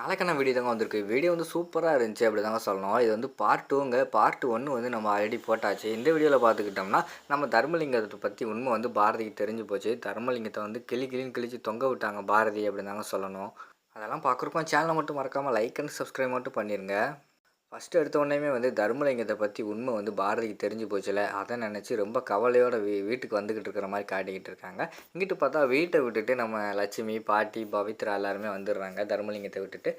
நாளைக்கான வீடியோ தாங்க வந்திருக்கு? வீடியோ வந்து சூப்பராக இருந்துச்சு அப்படி தாங்க சொல்லணும். இது வந்து பார்ட் டூங்க பார்ட் ஒன்று வந்து நம்ம ஆல்ரெடி போட்டாச்சு. இந்த வீடியோவில் பார்த்துக்கிட்டோம்னா நம்ம தர்மலிங்கத்தை பற்றி உண்மை வந்து பாரதிக்கு தெரிஞ்சு போச்சு. தர்மலிங்கத்தை வந்து கிளி கிளின்னு கிழிச்சு தொங்க விட்டாங்க பாரதி அப்படின்னு தாங்க சொல்லணும். அதெல்லாம் பார்க்குறப்போ சேனலை மட்டும் மறக்காமல் லைக் அண்ட் சப்ஸ்கிரைப் மட்டும் பண்ணிடுங்க ஃபஸ்ட்டு எடுத்த உடனேமே வந்து தர்மலிங்கத்தை பற்றி உண்மை வந்து பாரதிக்கு தெரிஞ்சு போச்சுல. அதை நினச்சி ரொம்ப கவலையோட வீ வீட்டுக்கு வந்துக்கிட்டு இருக்கிற மாதிரி காட்டிக்கிட்டு இருக்காங்க. இங்கிட்டு பார்த்தா வீட்டை விட்டுட்டு நம்ம லட்சுமி பாட்டி பவித்ரா எல்லாருமே வந்துடுறாங்க. தர்மலிங்கத்தை விட்டுட்டு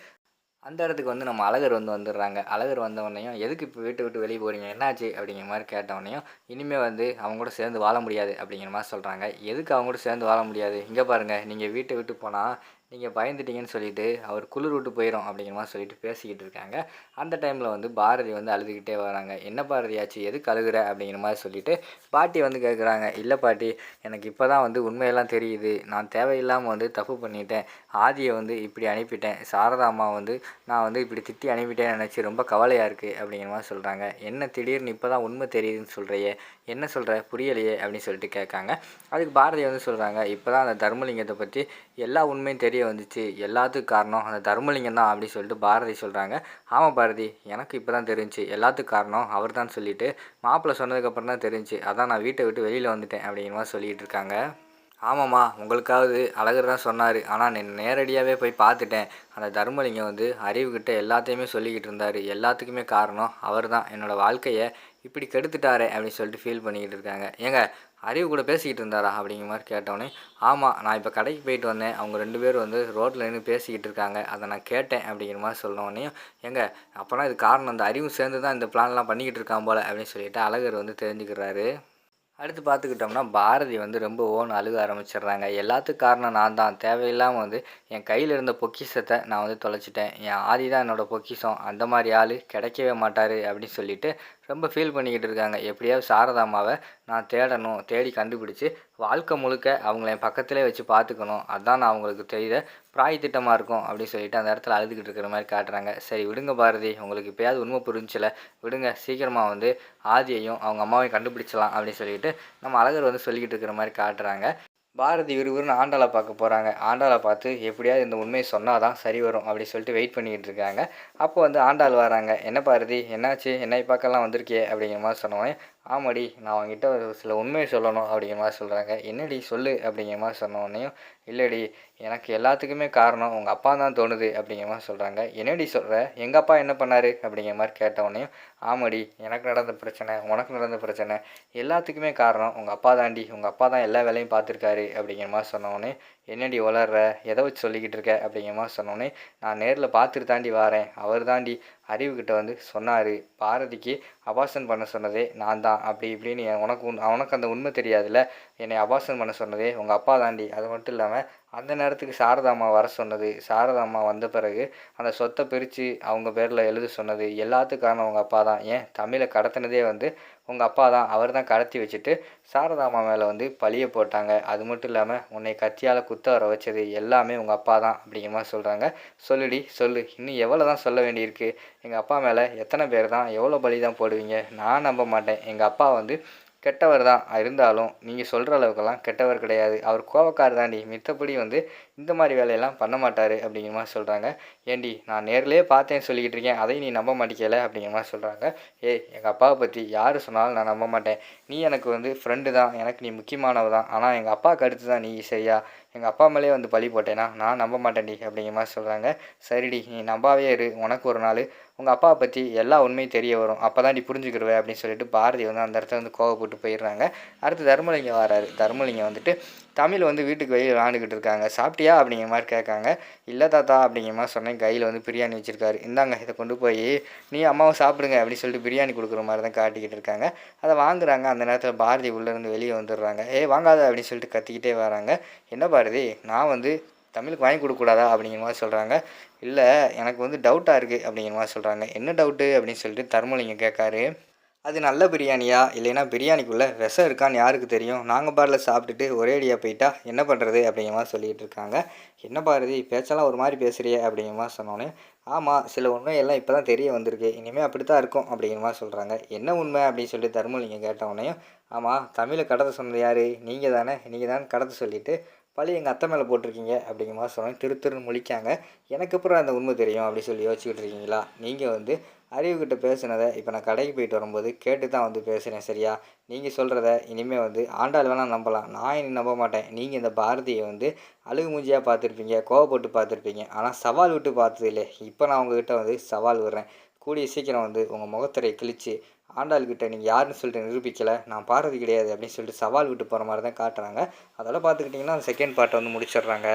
அந்த இடத்துக்கு வந்து நம்ம அழகர் வந்து வந்துடுறாங்க. அழகர் வந்தவொடனையும் எதுக்கு இப்போ வீட்டை விட்டு வெளியே போகிறீங்க என்னாச்சு? அப்படிங்கிற மாதிரி கேட்ட இனிமேல் வந்து அவங்க கூட சேர்ந்து வாழ முடியாது அப்படிங்கிற மாதிரி சொல்கிறாங்க எதுக்கு அவங்க கூட சேர்ந்து வாழ முடியாது? இங்கே பாருங்கள் நீங்கள் வீட்டை விட்டு போனால் நீங்கள் பயந்துட்டீங்கன்னு சொல்லிட்டு அவர் குளிர் விட்டு போயிடும் அப்படிங்கிற மாதிரி சொல்லிட்டு பேசிக்கிட்டு இருக்காங்க. அந்த டைமில் வந்து பாரதி வந்து அழுதுகிட்டே வராங்க. என்ன பாரதியாச்சு எதுக்கு அழுகுற? அப்படிங்கிற மாதிரி சொல்லிட்டு பாட்டி வந்து கேட்குறாங்க இல்லை பாட்டி எனக்கு இப்போ தான் வந்து உண்மையெல்லாம் தெரியுது. நான் தேவையில்லாமல் வந்து தப்பு பண்ணிட்டேன். ஆதியை வந்து இப்படி அனுப்பிட்டேன். சாரதா அம்மா வந்து நான் வந்து இப்படி திட்டி அனுப்பிட்டேன்னு நினச்சி ரொம்ப கவலையாக இருக்குது அப்படிங்கிற மாதிரி சொல்கிறாங்க என்ன திடீர்னு இப்போ தான் உண்மை தெரியுதுன்னு சொல்கிறையே என்ன சொல்கிற புரியலையே? அப்படின்னு சொல்லிட்டு கேட்காங்க. அதுக்கு பாரதி வந்து சொல்கிறாங்க இப்போ தான் அந்த தர்மலிங்கத்தை பற்றி எல்லா உண்மையும் தெரிய வந்துச்சு. எல்லாத்துக்கும் காரணம் அந்த தர்மலிங்கம் தான் அப்படின்னு சொல்லிட்டு பாரதி சொல்கிறாங்க ஆமாம் பாரதி எனக்கு இப்போ தான் தெரிஞ்சுச்சு எல்லாத்துக்கும் காரணம் அவர் தான் சொல்லிட்டு மாப்பிள்ளை சொன்னதுக்கப்புறம் தான் தெரிஞ்சு. அதான் நான் வீட்டை விட்டு வெளியில் வந்துட்டேன் அப்படிங்கிற மாதிரி சொல்லிகிட்டு இருக்காங்க. ஆமாம்மா உங்களுக்காவது அழகர் தான் சொன்னார். ஆனால் நான் நேரடியாகவே போய் பார்த்துட்டேன். அந்த தர்மலிங்கம் வந்து அறிவுக்கிட்ட எல்லாத்தையுமே சொல்லிக்கிட்டு இருந்தார். எல்லாத்துக்குமே காரணம் அவர் தான் என்னோடய வாழ்க்கையை இப்படி கெடுத்துட்டாரே அப்படின்னு சொல்லிட்டு ஃபீல் பண்ணிக்கிட்டு இருக்காங்க. ஏங்க அறிவு கூட பேசிக்கிட்டு இருந்தாரா அப்படிங்கிற மாதிரி கேட்டோடனே ஆமாம் நான் இப்போ கடைக்கு போயிட்டு வந்தேன். அவங்க ரெண்டு பேரும் வந்து ரோட்டில் நின்று பேசிக்கிட்டு இருக்காங்க. அதை நான் கேட்டேன் அப்படிங்கிற மாதிரி சொன்னோடனே எங்க அப்போனா இது காரணம் அந்த அறிவும் சேர்ந்து தான் இந்த பிளான்லாம் பண்ணிக்கிட்டு இருக்கான் போல் அப்படின்னு சொல்லிட்டு அழகர் வந்து தெரிஞ்சுக்கிறாரு. அடுத்து பார்த்துக்கிட்டோம்னா பாரதி வந்து ரொம்ப ஓன் அழுக ஆரம்பிச்சிடுறாங்க. எல்லாத்துக்கும் காரணம் நான் தான். தேவையில்லாமல் வந்து என் கையில் இருந்த பொக்கிஷத்தை நான் வந்து தொலைச்சிட்டேன். என் ஆதி தான் என்னோடய பொக்கிஷம். அந்த மாதிரி ஆள் கிடைக்கவே மாட்டார் அப்படின்னு சொல்லிட்டு ரொம்ப ஃபீல் பண்ணிக்கிட்டு இருக்காங்க. எப்படியாவது சாரதாமாவை நான் தேடணும் தேடி கண்டுபிடிச்சி வாழ்க்கை முழுக்க அவங்கள என் பக்கத்திலே வச்சு பார்த்துக்கணும். அதான் நான் அவங்களுக்கு தெரியுத பிராய் திட்டமாக இருக்கும் அப்படின்னு சொல்லிட்டு அந்த இடத்துல அழுதுகிட்டு இருக்கிற மாதிரி காட்டுறாங்க. சரி விடுங்க பாரதி. உங்களுக்கு இப்போயாவது உண்மை புரிஞ்சில. விடுங்க. சீக்கிரமாக வந்து ஆதியையும் அவங்க அம்மாவையும் கண்டுபிடிச்சலாம் அப்படின்னு சொல்லிட்டு நம்ம அழகர் வந்து சொல்லிக்கிட்டு இருக்கிற மாதிரி காட்டுறாங்க. பாரதி விறுவிறுன்னு ஆண்டாளை பார்க்க போகிறாங்க ஆண்டாளை பார்த்து எப்படியாவது இந்த உண்மையை சொன்னால் தான் சரி வரும் அப்படி சொல்லிட்டு வெயிட் பண்ணிக்கிட்டு இருக்காங்க. அப்போ வந்து ஆண்டாள் வராங்க. என்ன பாரதி? என்னாச்சு? என்னை பார்க்கலாம் வந்திருக்கியே அப்படிங்கிற மாதிரி சொன்னவன் ஆமாடி நான் அவங்ககிட்ட ஒரு சில உண்மையை சொல்லணும் அப்படிங்கிற மாதிரி சொல்கிறாங்க என்னடி? சொல்லு அப்படிங்கிற மாதிரி சொன்னோடனையும் இல்லைடி எனக்கு எல்லாத்துக்குமே காரணம் உங்கள் அப்பா தான் தோணுது அப்படிங்கிற மாதிரி சொல்கிறாங்க என்னடி சொல்கிற எங்கள் அப்பா என்ன பண்ணார்? அப்படிங்கிற மாதிரி கேட்டவுடனேயும் ஆமாடி எனக்கு நடந்த பிரச்சனை உனக்கு நடந்த பிரச்சனை எல்லாத்துக்குமே காரணம் உங்கள் அப்பா தாண்டி உங்கள் அப்பா தான் எல்லா வேலையும் பார்த்துருக்காரு அப்படிங்கிற மாதிரி சொன்னோடனே என்னடி வளர்ற எதை வச்சு சொல்லிக்கிட்டு இருக்க? அப்படிங்கிற மாதிரி சொன்னோடனே நான் நேரில் பார்த்துட்டு தாண்டி வரேன். அவர் தாண்டி அறிவுக்கிட்ட வந்து சொன்னார் பாரதிக்கு அபாசன் பண்ண சொன்னதே நான் தான் அப்படி இப்படின்னு உனக்கு உன் உனக்கு அந்த உண்மை தெரியாதுல்ல. என்னை அபாசன் பண்ண சொன்னதே உங்கள் அப்பா தாண்டி. அது மட்டும் இல்லாமல் அந்த நேரத்துக்கு சாரதாம்மா வர சொன்னது சாரதாம்மா வந்த பிறகு அந்த சொத்தை பிரித்து அவங்க பேரில் எழுத சொன்னது எல்லாத்துக்கான உங்கள் அப்பா தான். ஏன்? தமிழை கடத்தினதே வந்து உங்கள் அப்பா தான் அவர் தான் கடத்தி வச்சுட்டு சாரதாமா மேலே வந்து பழிய போட்டாங்க. அது மட்டும் இல்லாமல் உன்னை கத்தியால் குத்த வர வச்சது எல்லாமே உங்கள் அப்பா தான் அப்படிங்கிற மாதிரி சொல்கிறாங்க சொல்லுடி சொல்லு. இன்னும் எவ்வளோ தான் சொல்ல வேண்டியிருக்கு? எங்கள் அப்பா மேலே எத்தனை பேர் தான் எவ்வளோ பலி தான் போடுவீங்க? நான் நம்ப மாட்டேன். எங்கள் அப்பா வந்து கெட்டவர் தான் இருந்தாலும் நீங்கள் சொல்கிற அளவுக்கெல்லாம் கெட்டவர் கிடையாது. அவர் கோவக்கார் தாண்டி மித்தபடி வந்து இந்த மாதிரி வேலையெல்லாம் பண்ண மாட்டார் அப்படிங்கிற மாதிரி சொல்கிறாங்க ஏண்டி நான் நேர்லேயே பார்த்தேன்னு சொல்லிக்கிட்டு இருக்கேன். அதையும் நீ நம்ப மாட்டேங்கல அப்படிங்கிற மாதிரி சொல்கிறாங்க ஏய் எங்கள் அப்பாவை பற்றி யார் சொன்னாலும் நான் நம்ப மாட்டேன். நீ எனக்கு வந்து ஃப்ரெண்டு தான். எனக்கு நீ முக்கியமானவ தான். ஆனால் எங்கள் அப்பாவுக்கு அடுத்து தான் நீ சரியா? எங்கள் அப்பா மேலே வந்து பழி போட்டேன்னா நான் நம்ப மாட்டேன்டி அப்படிங்கிற மாதிரி சொல்கிறாங்க சரிடி நீ நம்பாவே இரு. உனக்கு ஒரு நாள். உங்கள் அப்பாவை பற்றி எல்லா உண்மையும் தெரிய வரும். அப்போ தான் நீ புரிஞ்சுக்கிடுவே அப்படின்னு சொல்லிட்டு பாரதி வந்து அந்த இடத்துல வந்து கோவப்பட்டு போயிடுறாங்க. அடுத்து தர்மலிங்கம் வராரு. தர்மலிங்கம் வந்துட்டு தமிழ் வந்து வீட்டுக்கு வெளியே விளாண்டுக்கிட்டு இருக்காங்க. சாப்பிட்டியா? அப்படிங்கிற மாதிரி கேட்காங்க. இல்லை தாத்தா அப்படிங்கிற மாதிரி சொன்னேன். கையில் வந்து பிரியாணி வச்சுருக்காரு. இந்தாங்க இதை கொண்டு போய் நீ அம்மாவை சாப்பிடுங்க அப்படின்னு சொல்லிட்டு பிரியாணி கொடுக்குற மாதிரி தான் காட்டிக்கிட்டு இருக்காங்க. அதை வாங்குறாங்க. அந்த நேரத்தில் பாரதி உள்ளேருந்து வெளியே வந்துடுறாங்க. ஏ வாங்காத அப்படின்னு சொல்லிட்டு கத்திக்கிட்டே வராங்க. என்ன பாரதி? நான் வந்து தமிழுக்கு வாங்கி கொடுக்கக்கூடாதா அப்படிங்கிற மாதிரி சொல்கிறாங்க இல்லை எனக்கு வந்து டவுட்டாக இருக்குது அப்படிங்கிற மாதிரி சொல்கிறாங்க என்ன டவுட்டு அப்படின்னு சொல்லிட்டு தர்மலிங்கம் கேட்காரு. அது நல்ல பிரியாணியா? இல்லைன்னா பிரியாணிக்குள்ளே விஷம் இருக்கான்னு யாருக்கு தெரியும்? நாங்கள் பாரில் சாப்பிட்டுட்டு ஒரே அடியாக போயிட்டா என்ன பண்ணுறது அப்படிங்கிற மாதிரி சொல்லிகிட்டு இருக்காங்க. என்ன பாரதி பேச்செல்லாம் ஒரு மாதிரி பேசுகிறிய அப்படிங்கிற மாதிரி சொன்னோன்னே ஆமாம் சில உண்மையெல்லாம் இப்போ தான் தெரிய வந்திருக்கு. இனிமேல் அப்படி தான் இருக்கும் அப்படிங்கிற மாதிரி சொல்கிறாங்க என்ன உண்மை அப்படின்னு சொல்லிட்டு தர்மலிங்கம் உடனே ஆமாம் தமிழை கடத்த சொன்னது யார்? நீங்கள் தானே நீங்கள் தான் கடத்த சொல்லிவிட்டு பழி எங்கள் அத்தை மேலே போட்டிருக்கீங்க அப்படிங்கிற மாதிரி சொன்னேன். திரு திருன்னு முழிக்காங்க. எனக்கு அப்புறம் அந்த உண்மை தெரியும் அப்படின்னு சொல்லி யோசிச்சுக்கிட்டு இருக்கீங்களா? நீங்கள் வந்து அறிவுக்கிட்ட பேசுனதை இப்போ நான் கடைக்கு போயிட்டு வரும்போது கேட்டு தான் வந்து பேசுகிறேன் சரியா? நீங்கள் சொல்கிறத இனிமேல் வந்து ஆண்டாள் வேணால் நம்பலாம். நான் இனி நம்ப மாட்டேன். நீங்கள் இந்த பாரதியை வந்து அழுகு மூஞ்சியாக பார்த்துருப்பீங்க கோவப்பட்டு பார்த்துருப்பீங்க. ஆனால் சவால் விட்டு பார்த்ததில்லை. இப்போ நான் உங்ககிட்ட வந்து சவால் விடுறேன். கூடிய சீக்கிரம் வந்து உங்கள் முகத்திரையை கிழித்து ஆண்டாள்கிட்ட நீங்கள் யாருன்னு சொல்லிட்டு நிரூபிக்கலை நான் பாடுறது கிடையாது அப்படின்னு சொல்லிட்டு சவால் விட்டு போகிற மாதிரி தான் காட்டுறாங்க. அதெல்லாம் பார்த்துக்கிட்டிங்கன்னா அந்த செகண்ட் பார்ட்டை வந்து முடிச்சிடுறாங்க.